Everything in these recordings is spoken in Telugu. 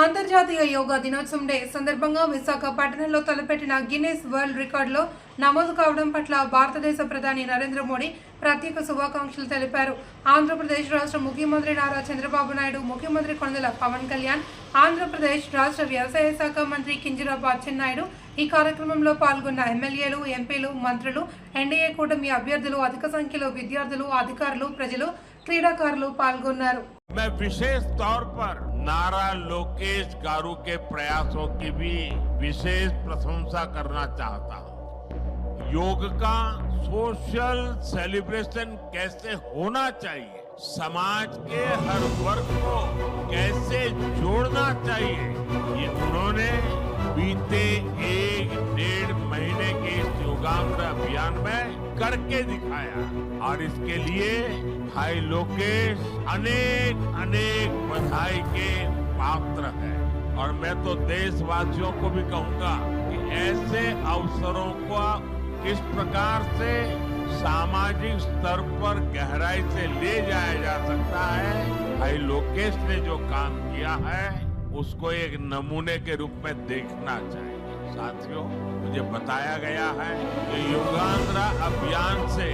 అంతర్జాతీయ యోగా దినోత్సవం డే సందర్భంగా విశాఖపట్టణంలో తలపెట్టిన గిన్నెస్ వరల్డ్ రికార్డులో నమోదు కావడం పట్ల భారతదేశ ప్రధాని నరేంద్ర మోడీ ప్రత్యేక శుభాకాంక్షలు తెలిపారు. ఆంధ్రప్రదేశ్ రాష్ట్ర ముఖ్యమంత్రి నారా చంద్రబాబు నాయుడు ముఖ్యమంత్రి కొండల పవన్ కళ్యాణ్ ఆంధ్రప్రదేశ్ రాష్ట్ర వ్యవసాయ శాఖ మంత్రి కింజరాపు అచ్చెన్నాయుడు ఈ కార్యక్రమంలో పాల్గొన్న ఎమ్మెల్యేలు ఎంపీలు మంత్రులు ఎన్డీఏ కూటమి అభ్యర్థులు అధిక సంఖ్యలో విద్యార్థులు అధికారులు ప్రజలు క్రీడాకారులు పాల్గొన్నారు. नारा लोकेश गारू के प्रयासों की भी विशेष प्रशंसा करना चाहता हूँ। योग का सोशल सेलिब्रेशन कैसे होना चाहिए? समाज के हर वर्ग को कैसे जोड़ना चाहिए? ये उन्होंने बीते एक के अभियान में करके दिखाया। और इसके लिए भाई लोकेश अनेक अनेक बधाई के पात्र है। और मैं तो देशवासियों को भी कहूँगा कि ऐसे अवसरों को किस प्रकार से सामाजिक स्तर पर गहराई से ले जाया जा सकता है, भाई लोकेश ने जो काम किया है, उसको एक नमूने के रूप में देखना चाहिए। साथियों, मुझे बताया गया है कि युगांतरा अभियान से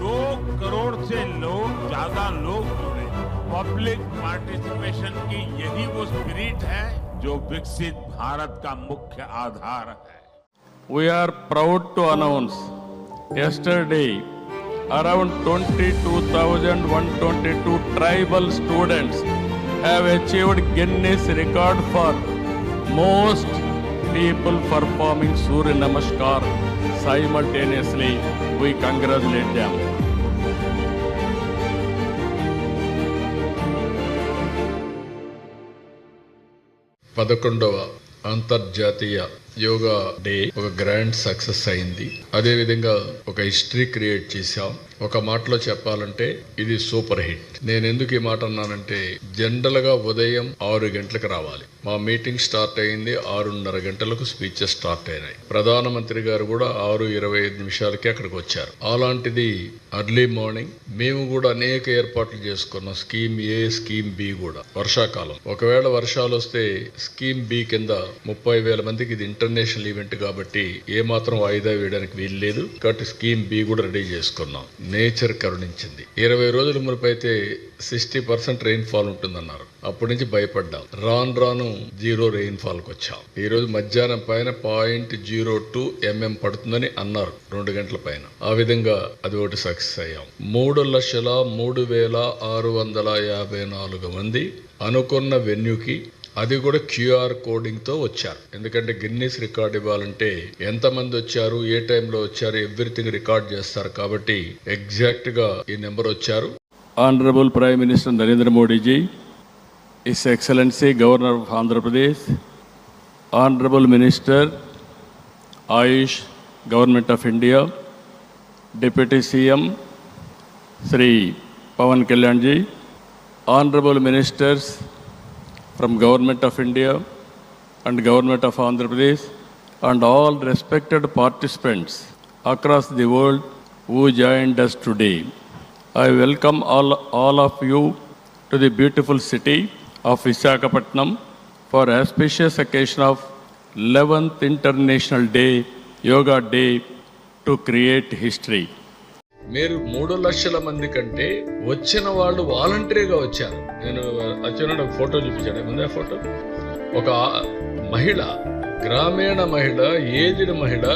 दो करोड़ से लोग, ज़्यादा लोग जुड़े। पब्लिक पार्टिसिपेशन की यही वो स्पिरिट है जो विकसित भारत का मुख्य आधार है। We are proud to announce yesterday around twenty two thousand one twenty two tribal students have achieved Guinness record for most people performing Surya Namaskar simultaneously. We congratulate them. పదకొండవ అంతర్జాతీయ యోగా డే ఒక గ్రాండ్ సక్సెస్ అయింది అదే విధంగా ఒక హిస్టరీ క్రియేట్ చేశాం ఒక మాటలో చెప్పాలంటే ఇది సూపర్ హిట్. నేను ఎందుకు ఈ మాట అన్నానంటే జనరల్గా ఉదయం ఆరు గంటలకు రావాలి. మా మీటింగ్ స్టార్ట్ అయింది ఆరున్నర గంటలకు స్పీచెస్ స్టార్ట్ అయినాయి. ప్రధానమంత్రి గారు కూడా ఆరు ఇరవై ఐదు నిమిషాలకి అక్కడికి వచ్చారు. అలాంటిది అర్లీ మార్నింగ్ మేము కూడా అనేక ఏర్పాట్లు చేసుకున్నాం స్కీమ్ ఏ స్కీమ్ బి కూడా వర్షాకాలం. ఒకవేళ వర్షాలు వస్తే స్కీమ్ బి కింద ముప్పై వేల మందికి ఇది ఇంటర్నేషనల్ ఈవెంట్ కాబట్టి ఏ మాత్రం వాయిదా వేయడానికి వీలు లేదు కాబట్టి స్కీమ్ బి కూడా రెడీ చేసుకున్నాం. నేచర్ కరుణించింది. ఇరవై రోజుల మునుపు అయితే సిక్స్టీ పర్సెంట్ రెయిన్ ఫాల్ ఉంటుందన్నారు. అప్పటి నుంచి భయపడ్డాం. రాను రాను జీరో రెయిన్ ఫాల్ వచ్చాం. ఈ రోజు మధ్యాహ్నం పైన పాయింట్ జీరో టూ ఎంఎం పడుతుందని అన్నారు. రెండు గంటల పైన. ఆ విధంగా అది ఒకటి సక్సెస్ అయ్యాం. మూడు లక్షల మూడు వేల ఆరు వందల యాభై నాలుగు మంది అనుకున్న వెన్యూకి అది కూడా క్యూఆర్ కోడింగ్తో వచ్చారు. ఎందుకంటే గిన్నీస్ రికార్డ్ ఇవ్వాలంటే ఎంత మంది వచ్చారు ఏ టైంలో వచ్చారు ఎవ్రీథింగ్ రికార్డ్ చేస్తారు కాబట్టి ఎగ్జాక్ట్గా ఈ నెంబర్ వచ్చారు. Honourable prime minister Narendra Modiji his excellency governor of Andhra Pradesh honourable minister AYUSH government of India deputy CM Shri Pawan Kalyan ji honourable ministers from Government of India and Government of Andhra Pradesh, and all respected participants across the world who joined us today. I welcome all, all of you to the beautiful city of Visakhapatnam for auspicious occasion of 11th International Day, Yoga Day to create history. మీరు మూడు లక్షల మంది కంటే వచ్చిన వాళ్ళు వాలంటరీగా వచ్చారు. నేను వచ్చిన ఒక ఫోటో చూపించాను ముందే ఫోటో? ఒక మహిళ గ్రామీణ మహిళ ఏజ్డ్ మహిళ.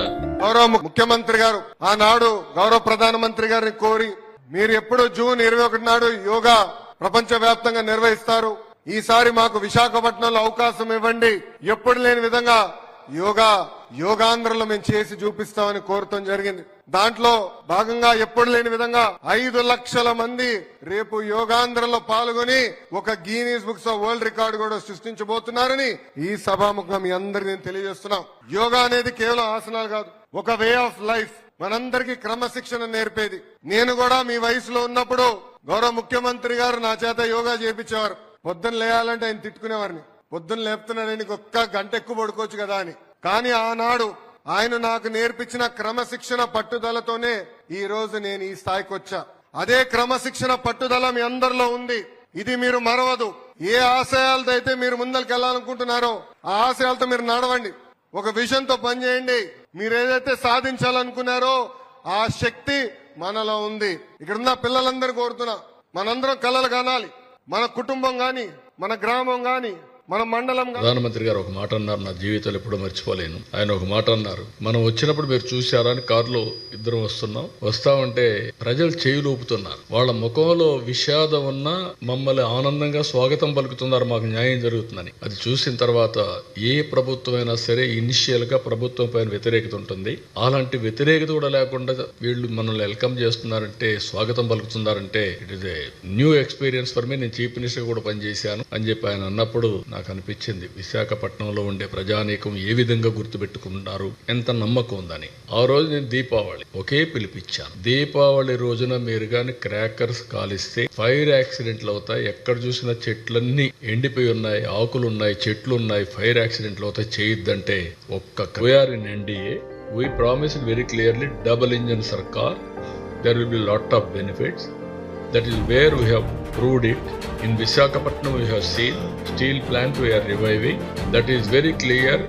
గౌరవ ముఖ్యమంత్రి గారు ఆనాడు గౌరవ ప్రధానమంత్రి గారిని కోరి మీరు ఎప్పుడు జూన్ ఇరవై ఒకటి నాడు యోగా ప్రపంచ వ్యాప్తంగా నిర్వహిస్తారు. ఈసారి మాకు విశాఖపట్నంలో అవకాశం ఇవ్వండి. ఎప్పుడు లేని విధంగా యోగా యోగాంధ్రలో మేము చేసి చూపిస్తామని కోరటం జరిగింది. దాంట్లో భాగంగా ఎప్పుడు లేని విధంగా ఐదు లక్షల మంది రేపు యోగాంధ్రలో పాల్గొని ఒక Guinness books of world record కూడా సృష్టించబోతున్నారని ఈ సభాముఖం మీ అందరికి నేను తెలియజేస్తున్నాం. యోగా అనేది కేవలం ఆసనాలు కాదు ఒక వే ఆఫ్ లైఫ్. మనందరికీ క్రమశిక్షణ నేర్పేది. నేను కూడా మీ వయసులో ఉన్నప్పుడు గౌరవ ముఖ్యమంత్రి గారు నా చేత యోగా చేపించేవారు. పొద్దున్న లేయాలంటే ఆయన తిట్టుకునేవారిని. పొద్దున్న లేపుతున్నాడని ఒక్క గంట ఎక్కువ పడుకోవచ్చు కదా అని. కానీ ఆనాడు ఆయన నాకు నేర్పించిన క్రమశిక్షణ పట్టుదలతోనే ఈ రోజు నేను ఈ స్థాయికి వచ్చా. అదే క్రమశిక్షణ పట్టుదల మీ అందరిలో ఉంది. ఇది మీరు మరవదు. ఏ ఆశయాలతో అయితే మీరు ముందరికి వెళ్ళాలనుకుంటున్నారో ఆ ఆశయాలతో మీరు నడవండి. ఒక విజన్తో పనిచేయండి. మీరు ఏదైతే సాధించాలనుకున్నారో ఆ శక్తి మనలో ఉంది. ఇక్కడున్న పిల్లలందరూ కోరుతున్నా. మనందరం కలలు కానాలి. మన కుటుంబం గాని మన గ్రామం గాని మన మండలం ప్రధానమంత్రి గారు ఒక మాట అన్నారు నా జీవితంలో ఎప్పుడూ మర్చిపోలేను. ఆయన ఒక మాట అన్నారు మనం వచ్చినప్పుడు మీరు చూశారా అని కారులో ఇద్దరం వస్తున్నాం. వస్తామంటే ప్రజలు చేయులూపుతున్నారు వాళ్ళ ముఖంలో విషాదం ఉన్నా మమ్మల్ని ఆనందంగా స్వాగతం పలుకుతున్నారు మాకు న్యాయం జరుగుతుందని. అది చూసిన తర్వాత ఏ ప్రభుత్వం అయినా సరే ఇనిషియల్గా ప్రభుత్వం పైన వ్యతిరేకత ఉంటుంది. అలాంటి వ్యతిరేకత కూడా లేకుండా వీళ్ళు మనల్ని వెల్కమ్ చేస్తున్నారంటే స్వాగతం పలుకుతున్నారంటే it is a new experience for me నేను చీఫ్ మినిస్టర్ కూడా పనిచేశాను అని చెప్పి ఆయన అన్నప్పుడు నాకు అనిపించింది విశాఖపట్నంలో ఉండే ప్రజానీకం ఏ విధంగా గుర్తుపెట్టుకుంటారు ఎంత నమ్మకం ఉందని. ఆ రోజు నేను దీపావళి ఒకే పిలిపించాను దీపావళి రోజున మీరు కానీ క్రాకర్స్ కాలిస్తే ఫైర్ యాక్సిడెంట్లు అవుతాయి ఎక్కడ చూసినా చెట్లన్నీ ఎండిపోయి ఉన్నాయి ఆకులు ఉన్నాయి చెట్లు ఉన్నాయి ఫైర్ యాక్సిడెంట్లు అవుతాయి చేయొద్దంటే ఒక్క we are in NDA. We promise very clearly double engine sarkar there will be lot of benefits That is where we have proved it. In Visakhapatnam, we have seen steel plant we are reviving. That is very clear.